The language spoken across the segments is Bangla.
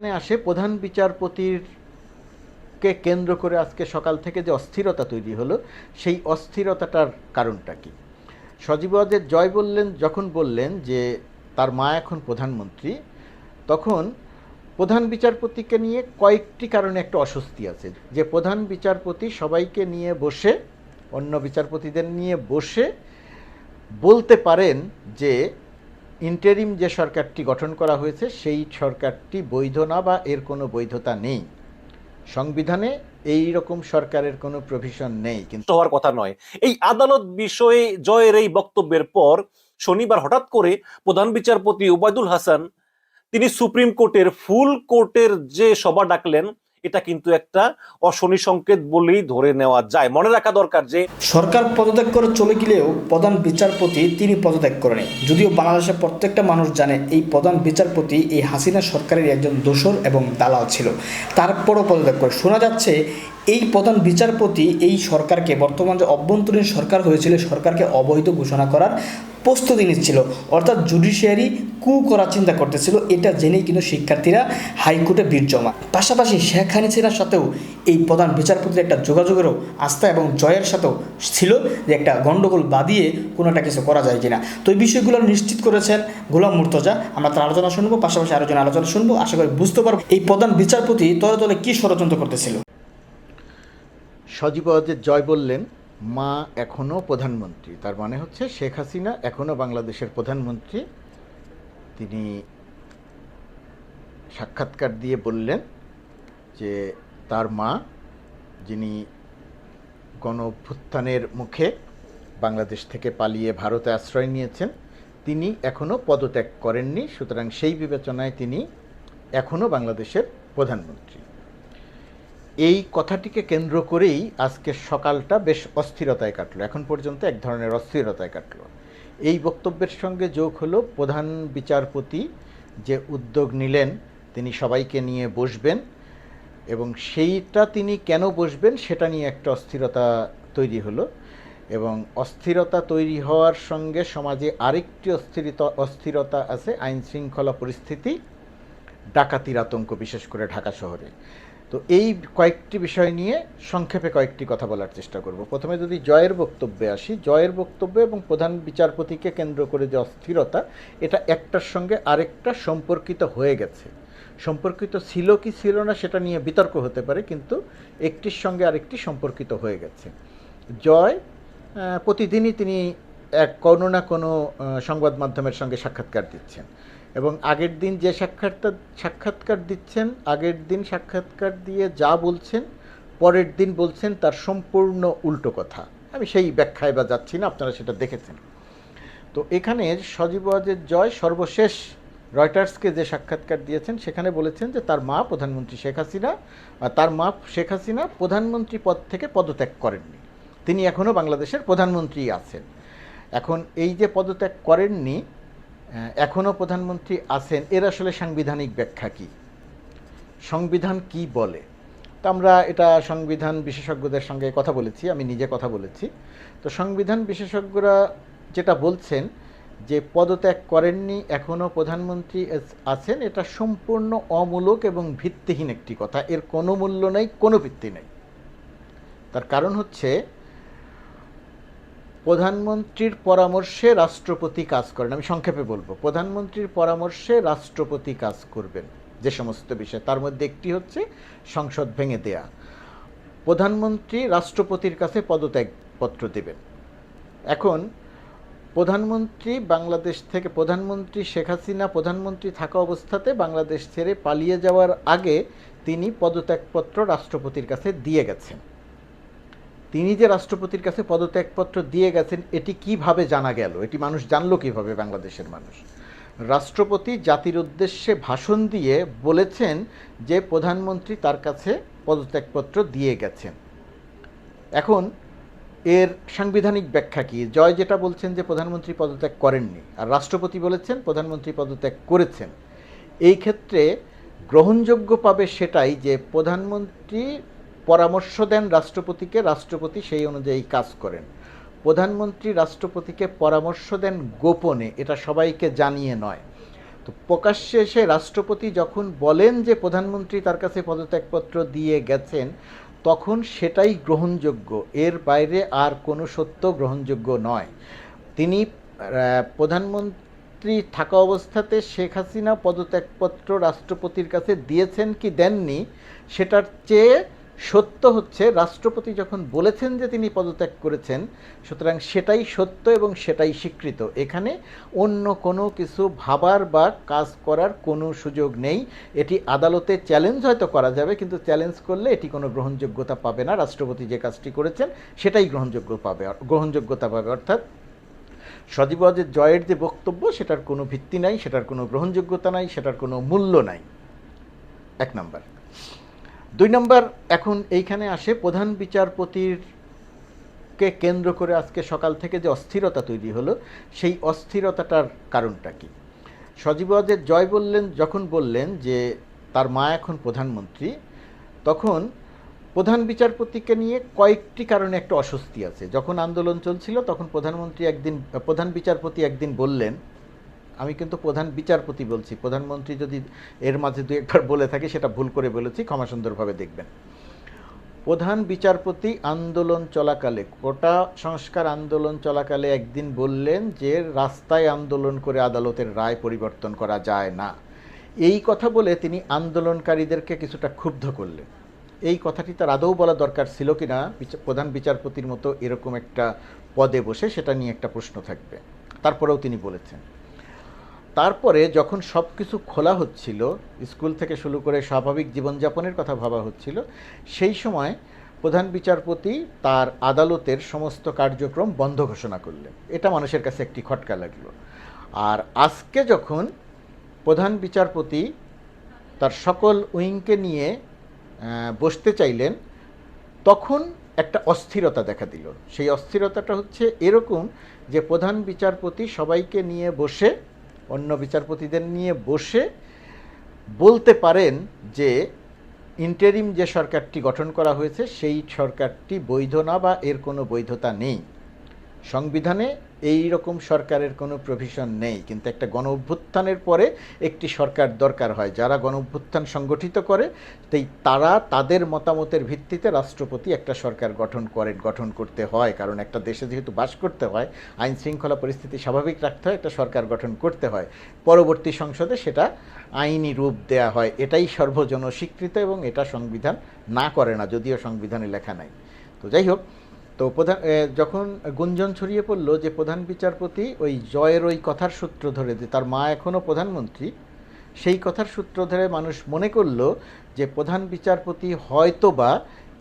আসে, প্রধান বিচারপতির কে কেন্দ্র করে আজকে সকাল থেকে যে অস্থিরতা তৈরি হলো, সেই অস্থিরতাটার কারণটা কি? সজীব ওয়াজেদ জয় বললেন, যখন বললেন যে তার মা এখন প্রধানমন্ত্রী, তখন প্রধান বিচারপতিকে নিয়ে কয়েকটি কারণে একটা অস্বস্তি আছে। যে প্রধান বিচারপতি সবাইকে নিয়ে বসে, অন্য বিচারপতিদের নিয়ে বসে বলতে পারেন যে ইন্টারিম যে সরকারটি গঠন করা হয়েছে, সেই সরকারটি বৈধ না বা এর কোনো বৈধতা নেই। সংবিধানে এই রকম সরকারের কোনো প্রভিশন নেই, কিন্তু হওয়ার কথা নয়। এই আদালত বিষয়ে জয়ের এই বক্তব্যের পর শনিবার হঠাৎ করে প্রধান বিচারপতি ওবায়দুল হাসান, তিনি সুপ্রিম কোর্টের, ফুল কোর্টের যে সভা ডাকলেন এটা কিন্তু একটা অশনি সংকেত বলেই ধরে নেওয়া যায়। মনে রাখা দরকার যে সরকার পদত্যাগ করে চলে গেলেও প্রধান বিচারপতি তিনি পদত্যাগ করেনি যদিও বাংলাদেশের প্রত্যেকটা মানুষ জানে এই প্রধান বিচারপতি এই হাসিনা সরকারের একজন দোষর এবং দালাল ছিল। তারপরও পদত্যাগ করে। শোনা যাচ্ছে এই প্রধান বিচারপতি এই সরকারকে, বর্তমান যে অভ্যন্তরীণ সরকার হয়েছিল সরকারকে অবৈধ ঘোষণা করার প্রস্তুতি নিচ্ছিল। অর্থাৎ জুডিশিয়ারি কু করার চিন্তা করতেছিল। এটা জেনেই কিন্তু শিক্ষার্থীরা হাইকোর্টে ভিড় জমা। পাশাপাশি শেখ হাসিনার সাথেও এই প্রধান বিচারপতির একটা যোগাযোগেরও আস্থা এবং জয়ের সাথেও ছিল যে একটা গণ্ডগোল বাদিয়ে কোনো একটা কিছু করা যায় কিনা। তো এই বিষয়গুলো নিশ্চিত করেছেন গোলাম মুর্তজা। আমরা তার আলোচনা শুনব, পাশাপাশি আরও জন আলোচনা শুনব। আশা করি বুঝতে পারব এই প্রধান বিচারপতি তলে তলে কী ষড়যন্ত্র করতেছিল। সজীব ওয়াজেদ জয় বললেন, মা এখনও প্রধানমন্ত্রী। তার মানে হচ্ছে শেখ হাসিনা এখনও বাংলাদেশের প্রধানমন্ত্রী। তিনি সাক্ষাৎকার দিয়ে বললেন যে, তার মা, যিনি গণ অভ্যুত্থানের মুখে বাংলাদেশ থেকে পালিয়ে ভারতে আশ্রয় নিয়েছেন, তিনি এখনও পদত্যাগ করেননি। সুতরাং সেই বিবেচনায় তিনি এখনও বাংলাদেশের প্রধানমন্ত্রী। এই কথাটিকে কেন্দ্র করেই আজকের সকালটা বেশ অস্থিরতায় কাটলো। এখন পর্যন্ত এক ধরনের অস্থিরতায় কাটলো। এই বক্তব্যের সঙ্গে যোগ হলো প্রধান বিচারপতি যে উদ্যোগ নিলেন, তিনি সবাইকে নিয়ে বসবেন এবং সেইটা তিনি কেন বসবেন সেটা নিয়ে একটা অস্থিরতা তৈরি হলো এবং অস্থিরতা তৈরি হওয়ার সঙ্গে সমাজে আরেকটি অস্থিরতা অস্থিরতা আছে আইন শৃঙ্খলা পরিস্থিতি, ডাকাতির আতঙ্ক বিশেষ করে ঢাকা শহরে। তো এই কয়েকটি বিষয় নিয়ে সংক্ষেপে কয়েকটি কথা বলার চেষ্টা করব। প্রথমে যদি জয়ের বক্তব্যে আসি, জয়ের বক্তব্য এবং প্রধান বিচারপতিকে কেন্দ্র করে যে অস্থিরতা, এটা একটার সঙ্গে আরেকটা সম্পর্কিত হয়ে গেছে। সম্পর্কিত ছিল কি ছিল না সেটা নিয়ে বিতর্ক হতে পারে, কিন্তু একটির সঙ্গে আরেকটি সম্পর্কিত হয়ে গেছে। জয় প্রতিদিনই তিনি এক কোনো না কোনো সংবাদ মাধ্যমের সঙ্গে সাক্ষাৎকার দিচ্ছেন। এবং আগের দিন যে সাক্ষাৎকার সাক্ষাৎকার দিচ্ছেন, আগের দিন সাক্ষাৎকার দিয়ে যা বলছেন, পরের দিন বলছেন তার সম্পূর্ণ উল্টো কথা। আমি সেই ব্যাখ্যায় বা যাচ্ছি না, আপনারা সেটা দেখেছেন। তো এখানে সজীব ওয়াজের জয় সর্বশেষ রয়টার্সকে যে সাক্ষাৎকার দিয়েছেন, সেখানে বলেছেন যে তার মা প্রধানমন্ত্রী শেখ হাসিনা, আর তার মা শেখ হাসিনা প্রধানমন্ত্রী পদ থেকে পদত্যাগ করেননি। তিনি এখনও বাংলাদেশের প্রধানমন্ত্রী আছেন। এখন এই যে পদত্যাগ করেননি এখনও প্রধানমন্ত্রী আছেন, এর আসলে সাংবিধানিক ব্যাখ্যা কী? সংবিধান কি বলে? তো আমরা এটা সংবিধান বিশেষজ্ঞদের সঙ্গে কথা বলেছি, আমি নিজে কথা বলেছি। তো সংবিধান বিশেষজ্ঞরা যেটা বলছেন যে পদত্যাগ করেননি এখনও প্রধানমন্ত্রী আছেন, এটা সম্পূর্ণ অমূলক এবং ভিত্তিহীন একটি কথা, এর কোনো মূল্য নেই, কোনো ভিত্তি নেই। তার কারণ হচ্ছে প্রধানমন্ত্রীর পরামর্শে রাষ্ট্রপতি কাজ করেন। আমি সংক্ষেপে বলব, প্রধানমন্ত্রীর পরামর্শে রাষ্ট্রপতি কাজ করবেন যে সমস্ত বিষয়। তার মধ্যে একটি হচ্ছে সংসদ ভেঙে দেয়া। প্রধানমন্ত্রী রাষ্ট্রপতির কাছে পদত্যাগপত্র দেবেন। এখন প্রধানমন্ত্রী বাংলাদেশ থেকে, প্রধানমন্ত্রী শেখ হাসিনা প্রধানমন্ত্রী থাকা অবস্থাতে বাংলাদেশ ছেড়ে পালিয়ে যাওয়ার আগে তিনি পদত্যাগপত্র রাষ্ট্রপতির কাছে দিয়ে গেছেন। তিনি যে রাষ্ট্রপতির কাছে পদত্যাগপত্র দিয়ে গেছেন, এটি কীভাবে জানা গেল? এটি মানুষ জানলো কীভাবে বাংলাদেশের মানুষ? রাষ্ট্রপতি জাতির উদ্দেশ্যে ভাষণ দিয়ে বলেছেন যে প্রধানমন্ত্রী তার কাছে পদত্যাগপত্র দিয়ে গেছেন। এখন এর সাংবিধানিক ব্যাখ্যা কি? জয় যেটা বলছেন যে প্রধানমন্ত্রী পদত্যাগ করেননি, আর রাষ্ট্রপতি বলেছেন প্রধানমন্ত্রী পদত্যাগ করেছেন। এই ক্ষেত্রে গ্রহণযোগ্য পাবে সেটাই যে প্রধানমন্ত্রী পরামর্শ দেন রাষ্ট্রপতিকে, রাষ্ট্রপতি সেই অনুযায়ী কাজ করেন। প্রধানমন্ত্রী রাষ্ট্রপতিকে পরামর্শ দেন গোপনে, এটা সবাইকে জানিয়ে নয়। তো প্রকাশ্যে এসে রাষ্ট্রপতি যখন বলেন যে প্রধানমন্ত্রী তার কাছে পদত্যাগপত্র দিয়ে গেছেন, তখন সেটাই গ্রহণযোগ্য। এর বাইরে আর কোনো সত্য গ্রহণযোগ্য নয়। তিনি প্রধানমন্ত্রী থাকা অবস্থাতে শেখ হাসিনা পদত্যাগপত্র রাষ্ট্রপতির কাছে দিয়েছেন কি দেননি, সেটার চেয়ে সত্য হচ্ছে, রাষ্ট্রপতি যখন বলেছেন যে তিনি পদত্যাগ করেছেন, সুতরাং সেটাই সত্য এবং সেটাই স্বীকৃত। এখানে অন্য কোনো কিছু ভাবার বা কাজ করার কোনো সুযোগ নেই। এটি আদালতে চ্যালেঞ্জ হয়তো করা যাবে, কিন্তু চ্যালেঞ্জ করলে এটি কোনো গ্রহণযোগ্যতা পাবে না। রাষ্ট্রপতি যে কাজটি করেছেন, সেটাই গ্রহণযোগ্য পাবে, গ্রহণযোগ্যতা পাবে। অর্থাৎ সজীব ওয়াজেদ জয়ের যে বক্তব্য, সেটার কোনো ভিত্তি নাই, সেটার কোনো গ্রহণযোগ্যতা নাই, সেটার কোনো মূল্য নাই। এক নাম্বার। দুই নম্বর, এখন এইখানে আসে প্রধান বিচারপতির কে কেন্দ্র করে আজকে সকাল থেকে যে অস্থিরতা তৈরি হলো, সেই অস্থিরতাটার কারণটা কি? সজীব জয় বললেন, যখন বললেন যে তার মা এখন প্রধানমন্ত্রী, তখন প্রধান বিচারপতিকে নিয়ে কয়েকটি কারণে একটা অস্বস্তি আছে। যখন আন্দোলন চলছিল, তখন প্রধানমন্ত্রী একদিন, প্রধান বিচারপতি একদিন বললেন আমি কিন্তু প্রধান বিচারপতি বলছি। প্রধানমন্ত্রী যদি এর মাঝে দু একবার বলে থাকে, সেটা ভুল করে বলেছি, ক্ষমা সুন্দরভাবে দেখবেন। প্রধান বিচারপতি আন্দোলন চলাকালে, কোটা সংস্কার আন্দোলন চলাকালে একদিন বললেন যে, রাস্তায় আন্দোলন করে আদালতের রায় পরিবর্তন করা যায় না। এই কথা বলে তিনি আন্দোলনকারীদেরকে কিছুটা ক্ষুব্ধ করলেন। এই কথাটি তার আদৌ বলা দরকার ছিল কি না প্রধান বিচারপতির মতো এরকম একটা পদে বসে সেটা নিয়ে একটা প্রশ্ন থাকবে। তারপরেও তিনি বলেছেন। তারপরে যখন সব কিছু খোলা হচ্ছিল, স্কুল থেকে শুরু করে স্বাভাবিক জীবনযাপনের কথা ভাবা হচ্ছিল, সেই সময় প্রধান বিচারপতি তার আদালতের সমস্ত কার্যক্রম বন্ধ ঘোষণা করলেন। এটা মানুষের কাছে একটি খটকা লাগল। আর আজকে যখন প্রধান বিচারপতি তার সকল উইংকে নিয়ে বসতে চাইলেন, তখন একটা অস্থিরতা দেখা দিল। সেই অস্থিরতাটা হচ্ছে এরকম যে প্রধান বিচারপতি সবাইকে নিয়ে বসে অন্য বিচারপতিদের নিয়ে বসে বলতে পারেন যে ইন্টারিম যে সরকারটি গঠন করা হয়েছে, সেই সরকারটি বৈধ না বা এর কোনো বৈধতা নেই। সংবিধানে এই রকম সরকারের কোনো প্রভিশন নেই। কিন্তু একটা গণ অভ্যুত্থানের পরে একটি সরকার দরকার হয়। যারা গণ অভ্যুত্থান সংগঠিত করে তাই তারা তাদের মতামতের ভিত্তিতে রাষ্ট্রপতি একটা সরকার গঠন করেন, গঠন করতে হয়। কারণ একটা দেশে যেহেতু বাস করতে হয়, আইন শৃঙ্খলা পরিস্থিতি স্বাভাবিক রাখতে হয়, একটা সরকার গঠন করতে হয়। পরবর্তী সংসদে সেটা আইনি রূপ দেয়া হয়। এটাই সর্বজন স্বীকৃত এবং এটা সংবিধান না করে না, যদিও সংবিধানে লেখা নাই। তো যাই হোক তো প্রধান যখন গুঞ্জন ছড়িয়ে পড়ল যে প্রধান বিচারপতি ওই জয়ের ওই কথার সূত্র ধরে যে তার মা এখনও প্রধানমন্ত্রী, সেই কথার সূত্র ধরে মানুষ মনে করল যে প্রধান বিচারপতি হয়তোবা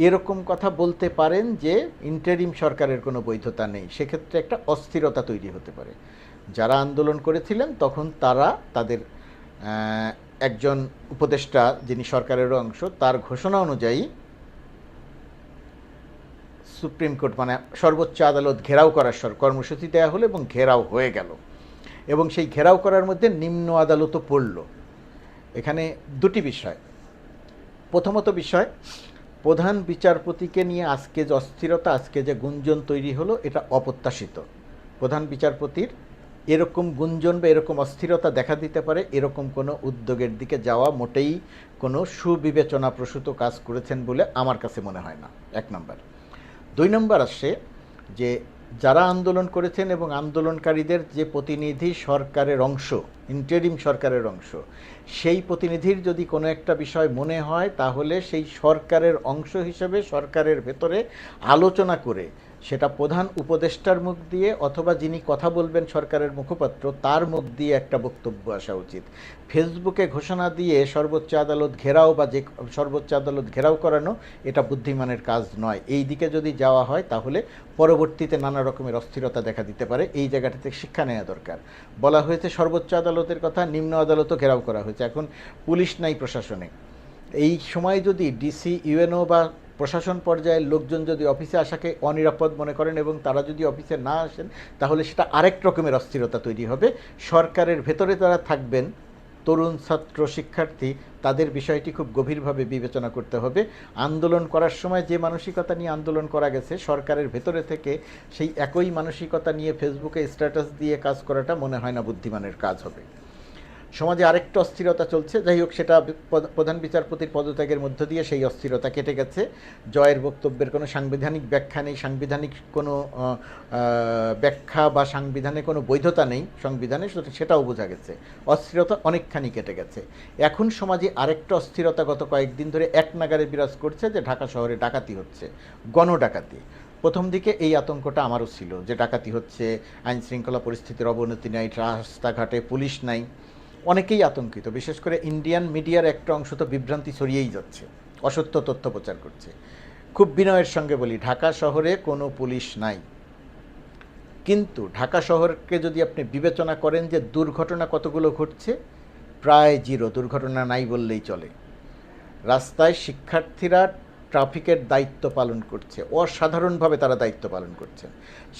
এরকম কথা বলতে পারেন যে ইন্টারিম সরকারের কোনো বৈধতা নেই। সেক্ষেত্রে একটা অস্থিরতা তৈরি হতে পারে। যারা আন্দোলন করেছিলেন তখন তারা তাদের একজন উপদেষ্টা যিনি সরকারেরও অংশ, তার ঘোষণা অনুযায়ী সুপ্রিম কোর্ট মানে সর্বোচ্চ আদালত ঘেরাও করার সর- কর্মসূচি দেওয়া হলো এবং ঘেরাও হয়ে গেল। এবং সেই ঘেরাও করার মধ্যে নিম্ন আদালতও পড়ল। এখানে দুটি বিষয়। প্রথমত বিষয়, প্রধান বিচারপতিকে নিয়ে আজকে যে অস্থিরতা, আজকে যে গুঞ্জন তৈরি হলো, এটা অপ্রত্যাশিত। প্রধান বিচারপতির এরকম গুঞ্জন বা এরকম অস্থিরতা দেখা দিতে পারে, এরকম কোনো উদ্যোগের দিকে যাওয়া মোটেই কোনো সুবিবেচনা প্রসূত কাজ করেছেন বলে আমার কাছে মনে হয় না। এক নম্বর। দুই নম্বর আসছে যে যারা আন্দোলন করেছেন এবং আন্দোলনকারীদের যে প্রতিনিধি সরকারের অংশ ইন্টারিম সরকারের অংশ, সেই প্রতিনিধির যদি কোনো একটা বিষয় মনে হয়, তাহলে সেই সরকারের অংশ হিসেবে সরকারের ভেতরে আলোচনা করে সেটা প্রধান উপদেষ্টার মুখ দিয়ে অথবা যিনি কথা বলবেন সরকারের মুখপাত্র, তার মুখ দিয়ে একটা বক্তব্য আসা উচিত। ফেসবুকে ঘোষণা দিয়ে সর্বোচ্চ আদালত ঘেরাও বা যে সর্বোচ্চ আদালত ঘেরাও করানো, এটা বুদ্ধিমানের কাজ নয়। এই দিকে যদি যাওয়া হয়, তাহলে পরবর্তীতে নানা রকমের অস্থিরতা দেখা দিতে পারে। এই জায়গাটাতে শিক্ষা নেওয়া দরকার। বলা হয়েছে, সর্বোচ্চ আদালতের কথা, নিম্ন আদালতও ঘেরাও করা হয়েছে। এখন পুলিশ নাই প্রশাসনে। এই সময় যদি ডিসি, ইউএনও বা প্রশাসন পর্যায়ের লোকজন যদি অফিসে আসাকে অনিরাপদ মনে করেন এবং তারা যদি অফিসে না আসেন, তাহলে সেটা আরেক রকমের অস্থিরতা তৈরি হবে। সরকারের ভেতরে তারা থাকবেন, তরুণ ছাত্র শিক্ষার্থী, তাদের বিষয়টি খুব গভীরভাবে বিবেচনা করতে হবে। আন্দোলন করার সময় যে মানসিকতা নিয়ে আন্দোলন করা গেছে, সরকারের ভেতরে থেকে সেই একই মানসিকতা নিয়ে ফেসবুকে স্ট্যাটাস দিয়ে কাজ করাটা মনে হয় না বুদ্ধিমানের কাজ হবে। সমাজে আরেকটা অস্থিরতা চলছে। যাই হোক, সেটা প্রধান বিচারপতির পদত্যাগের মধ্য দিয়ে সেই অস্থিরতা কেটে গেছে। জয়ের বক্তব্যের কোনো সাংবিধানিক ব্যাখ্যা নেই, সাংবিধানিক কোনো ব্যাখ্যা বা সাংবিধানে কোনো বৈধতা নেই সংবিধানে সেটাও বোঝা গেছে। অস্থিরতা অনেকখানি কেটে গেছে। এখন সমাজে আরেকটা অস্থিরতা গত কয়েকদিন ধরে এক নাগারে বিরাজ করছে যে ঢাকা শহরে ডাকাতি হচ্ছে, গণডাকাতি। প্রথম দিকে এই আতঙ্কটা আমারও ছিল যে ডাকাতি হচ্ছে আইন শৃঙ্খলা পরিস্থিতির অবনতি নাই, রাস্তাঘাটে পুলিশ নাই। অনেকেই আতঙ্কিত, বিশেষ করে ইন্ডিয়ান মিডিয়ার একটা অংশ তো বিভ্রান্তি ছড়িয়েই যাচ্ছে, অসত্য তথ্য প্রচার করছে। খুব বিনয়ের সঙ্গে বলি, ঢাকা শহরে কোনো পুলিশ নাই। কিন্তু ঢাকা শহরকে যদি আপনি বিবেচনা করেন যে দুর্ঘটনা কতগুলো ঘটছে, প্রায় জিরো, দুর্ঘটনা নাই বললেই চলে। রাস্তায় শিক্ষার্থীরা ট্রাফিকের দায়িত্ব পালন করছে। অসাধারণভাবে তারা দায়িত্ব পালন করছেন।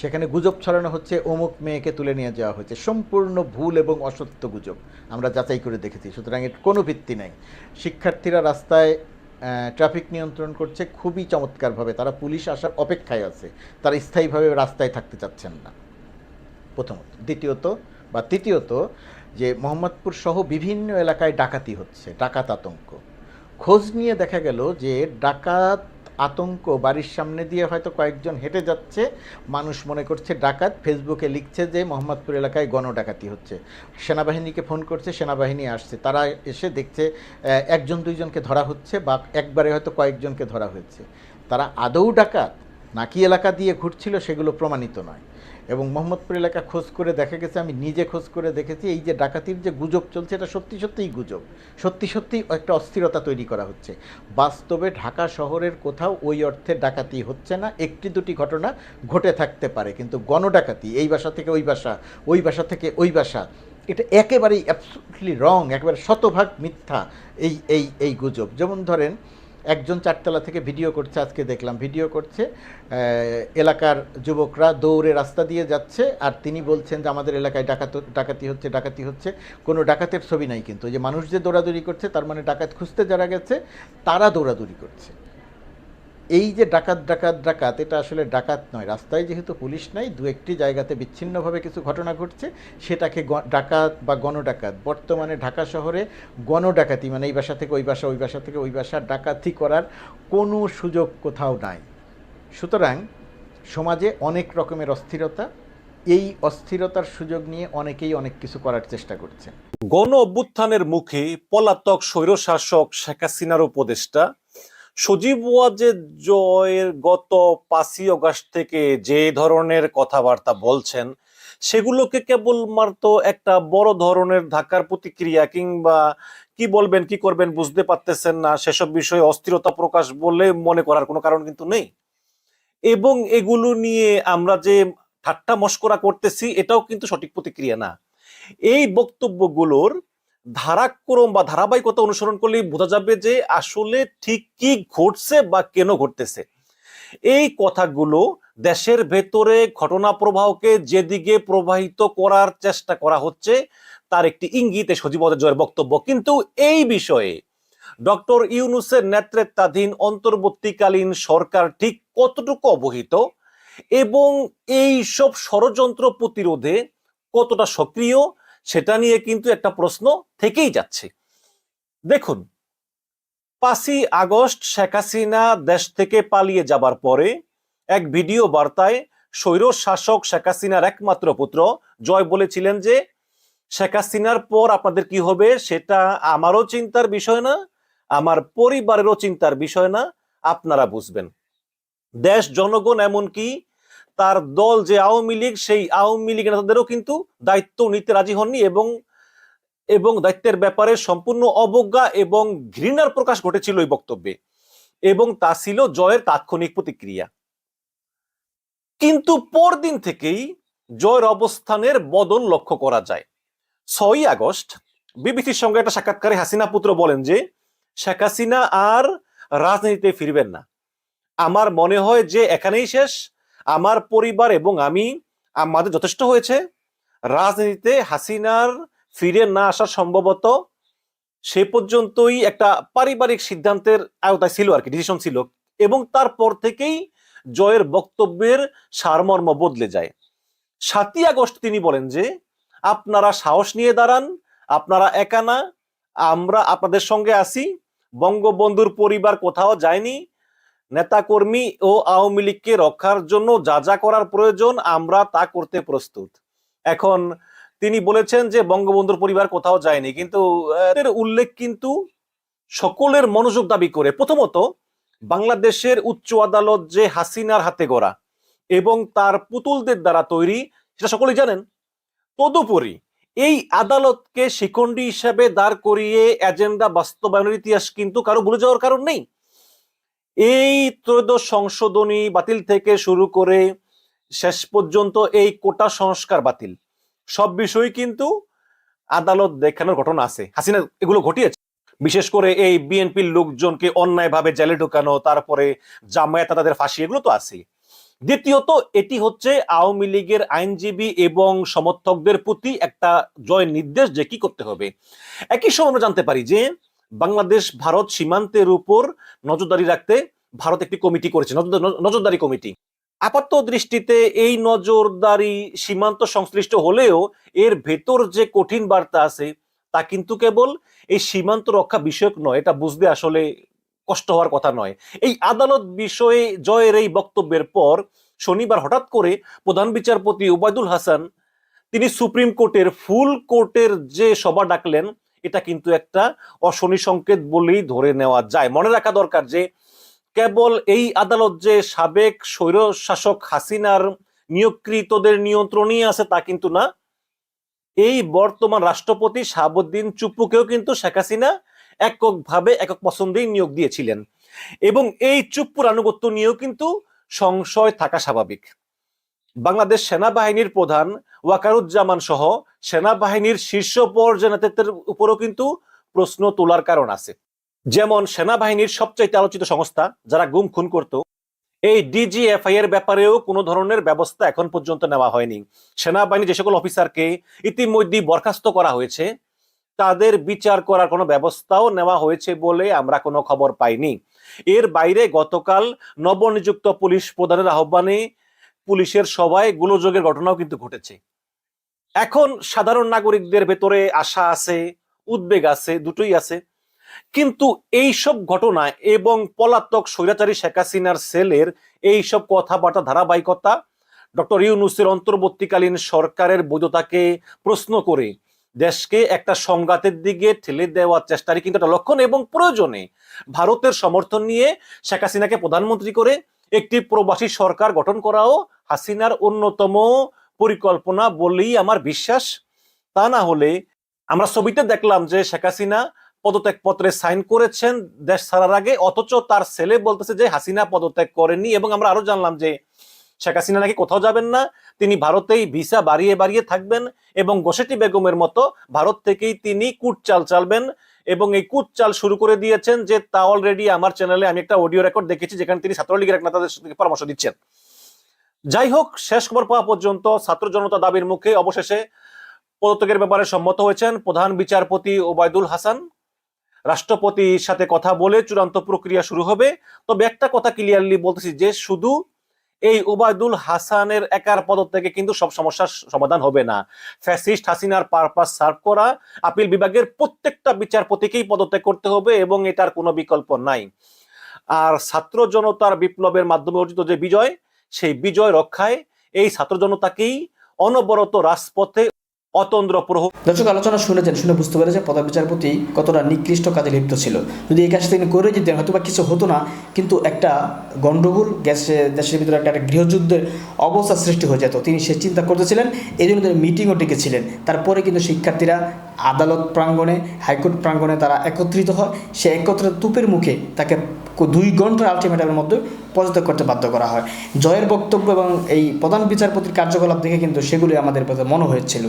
সেখানে গুজব ছড়ানো হচ্ছে, অমুক মেয়েকে তুলে নিয়ে যাওয়া হয়েছে সম্পূর্ণ ভুল এবং অসত্য গুজব আমরা যাচাই করে দেখেছি, সুতরাং এর কোনো ভিত্তি নাই। শিক্ষার্থীরা রাস্তায় ট্রাফিক নিয়ন্ত্রণ করছে, খুবই চমৎকারভাবে। তারা পুলিশ আসার অপেক্ষায় আছে। তারা স্থায়ীভাবে রাস্তায় থাকতে চাচ্ছেন না। প্রথমত। দ্বিতীয়ত বা তৃতীয়ত যে মোহাম্মদপুর সহ বিভিন্ন এলাকায় ডাকাতি হচ্ছে, ডাকাত আতঙ্ক। খোঁজ নিয়ে দেখা গেল যে ডাকাত আতঙ্ক বাড়ির সামনে দিয়ে হয়তো কয়েকজন হেঁটে যাচ্ছে। মানুষ মনে করছে ডাকাত। ফেসবুকে লিখছে যে মোহাম্মদপুর এলাকায় গণডাকাতি হচ্ছে। সেনাবাহিনীকে ফোন করছে, সেনাবাহিনী আসছে। তারা এসে দেখছে একজন দুইজনকে ধরা হচ্ছে বা একবারে হয়তো কয়েকজনকে ধরা হয়েছে। তারা আদৌ ডাকাত নাকি এলাকা দিয়ে ঘুরছিল সেগুলো প্রমাণিত নয়। এবং মোহাম্মদপুর এলাকা খোঁজ করে দেখা গেছে, আমি নিজে খোঁজ করে দেখেছি, এই যে ডাকাতির যে গুজব চলছে, এটা সত্যি সত্যিই গুজব। সত্যি সত্যি একটা অস্থিরতা তৈরি করা হচ্ছে। বাস্তবে ঢাকা শহরের কোথাও ওই অর্থে ডাকাতি হচ্ছে না, একটি দুটি ঘটনা ঘটে থাকতে পারে, কিন্তু গণডাকাতি, এই বাসা থেকে ওই বাসা ওই বাসা থেকে ওই বাসা, এটা একেবারেই অ্যাবসলুটলি রং একেবারে শতভাগ মিথ্যা, এই এই এই গুজব। যেমন ধরেন একজন চারতলা থেকে ভিডিও করছে, আজকে দেখলাম। ভিডিও করছে এলাকার যুবকরা দৌড়ে রাস্তা দিয়ে যাচ্ছে, আর তিনি বলছেন যে আমাদের এলাকায় ডাকাত, ডাকাতি হচ্ছে ডাকাতি হচ্ছে। কোনো ডাকাতের ছবি নাই কিন্তু। যে মানুষ যে দৌড়াদৌড়ি করছে, তার মানে ডাকাত খুঁজতে যারা গেছে, তারা দৌড়াদৌড়ি করছে। এই যে ডাকাত ডাকাত ডাকাত, এটা আসলে ডাকাত নয়। রাস্তায় যেহেতু পুলিশ নাই, দু একটি জায়গাতে বিচ্ছিন্নভাবে কিছু ঘটনা ঘটছে, সেটাকে ডাকাত বা গণডাকাত। বর্তমানে ঢাকা শহরে গণডাকাতি মানে এই বাসা থেকে ওই বাসা ওই বাসা থেকে ওই বাসা ডাকাতি করার কোনো সুযোগ কোথাও নাই। সুতরাং সমাজে অনেক রকমের অস্থিরতা, এই অস্থিরতার সুযোগ নিয়ে অনেকেই অনেক কিছু করার চেষ্টা করছে। গণ অভ্যুত্থানের মুখে পলাতক স্বৈরশাসক শেখ হাসিনার উপদেষ্টা সজীব ওয়াজেদ জয়ের গত পাঁচই অগাস্ট থেকে যে ধরনের কথাবার্তা বলছেন, সেগুলোকে কেবলমাত্র একটা বড় ধরনের ধাক্কার প্রতিক্রিয়া কিংবা কি বলবেন, কি করবেন বুঝতে পারতেছেন না, সেসব বিষয়ে অস্থিরতা প্রকাশ বলে মনে করার কোনো কারণ কিন্তু নেই। এবং এগুলো নিয়ে আমরা যে ঠাট্টা মস্করা করতেছি, এটাও কিন্তু সঠিক প্রতিক্রিয়া না। এই বক্তব্যগুলোর ধারাক্রম বা ধারাবাহিকতা অনুসরণ করলেই বোঝা যাবে যে আসলে ঠিক কি ঘটছে বা কেন ঘটতেছে। এই কথাগুলো দেশের ভেতরে ঘটনা প্রবাহকে যেদিকে প্রবাহিত করার চেষ্টা করা হচ্ছে, তার একটি ইঙ্গিতে সজীব জয়ের বক্তব্য। কিন্তু এই বিষয়ে ডক্টর ইউনুসের নেতৃত্বাধীন অন্তর্বর্তীকালীন সরকার ঠিক কতটুকু অবহিত এবং এই সব ষড়যন্ত্র প্রতিরোধে কতটা সক্রিয় সেটা নিয়ে কিন্তু একটা প্রশ্ন থেকেই যাচ্ছে। দেখুন, পাঁচই আগস্ট শেখ হাসিনা দেশ থেকে পালিয়ে যাবার পরে এক ভিডিও বার্তায় স্বৈর শাসক শেখ হাসিনার একমাত্র পুত্র জয় বলেছিলেন যে, শেখ হাসিনার পর আপনাদের কি হবে সেটা আমারও চিন্তার বিষয় না, আমার পরিবারেরও চিন্তার বিষয় না, আপনারা বুঝবেন। দেশ, জনগণ এমনকি তার দল যে আওয়ামী লীগ, সেই আওয়ামী লীগ নেতাদেরও কিন্তু দায়িত্ব নিতে রাজি হননি এবং এবং দায়িত্বের ব্যাপারে সম্পূর্ণ অবজ্ঞা এবং ঘৃণার প্রকাশ ঘটেছিল এই বক্তব্যে। এবং তা ছিল জয়ের তাৎক্ষণিক প্রতিক্রিয়া। কিন্তু পরদিন থেকেই জয়ের অবস্থানের বদল লক্ষ্য করা যায়। ছয়ই আগস্ট, বিবিসির সঙ্গে একটা সাক্ষাৎকারে হাসিনা পুত্র বলেন যে, শেখ হাসিনা আর রাজনীতিতে ফিরবেন না। আমার মনে হয় যে এখানেই শেষ আমার পরিবার এবং আমি, আমাদের যথেষ্ট হয়েছে। রাজনীতিতে হাসিনার ফিরে না আসা সম্ভবত সে পর্যন্তই একটা পারিবারিক সিদ্ধান্তের আওতায় ছিল আর কি ডিসিশন ছিল এবং তারপর থেকেই জয়ের বক্তব্যের সারমর্ম বদলে যায়। সাতই আগস্ট তিনি বলেন যে, আপনারা সাহস নিয়ে দাঁড়ান, আপনারা একা না, আমরা আপনাদের সঙ্গে আছি, বঙ্গবন্ধুর পরিবার কোথাও যায়নি নেতাকর্মী ও আওয়ামী লীগকে রক্ষার জন্য যা যা করার প্রয়োজন, আমরা তা করতে প্রস্তুত। এখন তিনি বলেছেন যে বঙ্গবন্ধুর পরিবার কোথাও যায়নি, কিন্তু এর উল্লেখ কিন্তু সকলের মনোযোগ দাবি করে। প্রথমত, বাংলাদেশের উচ্চ আদালত যে হাসিনার হাতে গড়া এবং তার পুতুলদের দ্বারা তৈরি, সেটা সকলেই জানেন। তদুপরি, এই আদালতকে শিকন্ডি হিসাবে দাঁড় করিয়ে এজেন্ডা বাস্তবায়নের ইতিহাস কিন্তু কারও ভুলে যাওয়ার কারণ নেই। এই ত্রয়োদশ সংশোধনী বাতিল থেকে শুরু করে শেষ পর্যন্ত এই কোটা সংস্কার বাতিল। সব বিষয় কিন্তু আদালত দেখানোর ঘটনা আছে। হাসিনা, এগুলো ঘটিয়েছে? বিশেষ করে এই বিএনপির লোকজনকে অন্যায়ভাবে জেলে ঢোকানো, তারপরে জামায়াত তাদের ফাঁসি, এগুলো তো আছে দ্বিতীয়ত, এটি হচ্ছে আওয়ামী লীগের আইনজীবী এবং সমর্থকদের প্রতি একটা জয় নির্দেশ যে কি করতে হবে। একই সময় আমরা জানতে পারি যে বাংলাদেশ ভারত সীমান্তের উপর নজরদারি রাখতে ভারত একটি কমিটি করেছে। নজরদারি কমিটি। আপাত দৃষ্টিতে এই নজরদারি সীমান্ত সংশ্লিষ্ট হলেও এর ভেতর যে কঠিন বার্তা আছে, তা কিন্তু কেবল এই সীমান্ত রক্ষা বিষয়ক নয়, এটা বুঝতে আসলে কষ্ট হওয়ার কথা নয়। এই আদালত বিষয়ে জয়ের এই বক্তব্যের পর শনিবার হঠাৎ করে প্রধান বিচারপতি ওবায়দুল হাসান, তিনি সুপ্রিম কোর্টের, ফুল কোর্টের যে সভা ডাকলেন এটা কিন্তু একটা অশনি সংকেত বলেই ধরে নেওয়া যায়। মনে রাখা দরকার যে কেবল এই আদালত যে সাবেক স্বৈর শাসক হাসিনার নিয়োগকৃতদের নিয়ন্ত্রণই আছে তা কিন্তু না। এই বর্তমান রাষ্ট্রপতি শাহাবুদ্দিন চুপ্পুকেও কিন্তু শেখ হাসিনা এককভাবে একক পছন্দেই নিয়োগ দিয়েছিলেন। এবং এই চুপ্পুর আনুগত্য নিয়েও কিন্তু সংশয় থাকা স্বাভাবিক। বাংলাদেশ সেনাবাহিনীর প্রধান ওয়াকারুজ্জামান সহ সেনাবাহিনীর শীর্ষ পর্যায়ের নেতৃত্বের উপরও কিন্তু প্রশ্ন তোলার কারণ আছে। যেমন সেনাবাহিনীর সবচাইতে আলোচিত সংস্থা, যারা গুম, খুন করত, এই ডিজিএফআই এর ব্যাপারেও কোনো ধরনের ব্যবস্থা এখন পর্যন্ত নেওয়া হয়নি। সেনাবাহিনী যে সকল অফিসারকে ইতিমধ্যেই বরখাস্ত করা হয়েছে, তাদের বিচার করার কোনো ব্যবস্থাও নেওয়া হয়েছে বলে আমরা কোনো খবর পাইনি। এর বাইরে গতকাল নবনিযুক্ত পুলিশ প্রধানের আহ্বানে পুলিশের সভায় গোলযোগের ঘটনাও কিন্তু ঘটেছে। এখন সাধারণ নাগরিকদের ভেতরে আশা আছে, উদ্বেগ আছে, দুটোই আছে। কিন্তু এই সব ঘটনা এবং পলাতক স্বৈরাচারী শেখ হাসিনার সেলের এই সব কথাবার্তা, ধারাবাহিকতা ডক্টর ইউনুসের অন্তর্বর্তীকালীন সরকারের বৈধতাকে প্রশ্ন করে দেশকে একটা সংঘাতের দিকে ঠেলে দেওয়ার চেষ্টারই কিন্তু একটা লক্ষণ এবং প্রয়োজনে ভারতের সমর্থন নিয়ে শেখ হাসিনাকে প্রধানমন্ত্রী করে একটি প্রবাসী সরকার গঠন করাও হাসিনার অন্যতম পরিকল্পনা বলেই আমার বিশ্বাস। তা না হলে আমরা ছবিতে দেখলাম যে শেখ হাসিনা পদত্যাগ পত্রে সাইন করেছেন দেশ ছাড়ার আগে, অথচ তার ছেলে বলতেছে যে হাসিনা পদত্যাগ করেননি এবং আমরা আরও জানলাম যে শেখ হাসিনা নাকি কোথাও যাবেন না, তিনি ভারতেই ভিসা বাড়িয়ে বাড়িয়ে থাকবেন এবং গোসেটি বেগমের মতো ভারত থেকেই তিনি কুটচাল চালবেন এবং এই কুটচাল শুরু করে দিয়েছেন যে তা অলরেডি আমার চ্যানেলে আমি একটা অডিও রেকর্ড দেখেছি যেখানে তিনি ছাত্রলীগের এক নেতাদের পরামর্শ দিচ্ছেন। যাই হোক শেষ খবর পাওয়া পর্যন্ত ছাত্র জনতা দাবির মুখে অবশেষে পদত্যাগের ব্যাপারে সম্মত হয়েছেন প্রধান বিচারপতি ওবায়দুল হাসান। রাষ্ট্রপতির সাথে কথা বলে চূড়ান্ত প্রক্রিয়া শুরু হবে। তবে একটা কথা ক্লিয়ারলি বলতেছি যে শুধু এই ওবায়দুল হাসানের একার পদত্যাগে কিন্তু সব সমস্যার সমাধান হবে না। ফ্যাসিস্ট হাসিনার পারপাস সার্ভ করা, আপিল বিভাগের প্রত্যেকটা বিচারপতিকেই পদত্যাগ করতে হবে এবং এটার কোনো বিকল্প নাই। আর ছাত্র জনতার বিপ্লবের মাধ্যমে অর্জিত যে বিজয় সেই বিজয় রক্ষায় এই ছাত্র জনতাকেই অনবরত রাজপথে অতন্দ্র প্রহ। দর্শক, আলোচনা শুনেছেন, শুনে বুঝতে পেরেছেন প্রধান বিচারপতি কতটা নিকৃষ্ট কাজে লিপ্ত ছিল। যদি এই কাজটা তিনি করে যেতেন হয়তো বা কিছু হতো না, কিন্তু একটা গণ্ডগোল, গ্যাসে, দেশের ভিতরে একটা একটা গৃহযুদ্ধের অবস্থা সৃষ্টি হয়ে যেত। তিনি সে চিন্তা করতেছিলেন এই জন্য তিনি মিটিংও ডেকেছিলেন। তারপরে কিন্তু শিক্ষার্থীরা আদালত প্রাঙ্গণে, হাইকোর্ট প্রাঙ্গণে তারা একত্রিত হয়। সে একত্রিত তুপের মুখে তাকে দুই ঘণ্টার আলটিমেটামের মধ্যে পদত্যাগ করতে বাধ্য করা হয়। জয়ের বক্তব্য এবং এই প্রধান বিচারপতির কার্যকলাপ দেখে কিন্তু সেগুলি আমাদের মনে হয়েছিল।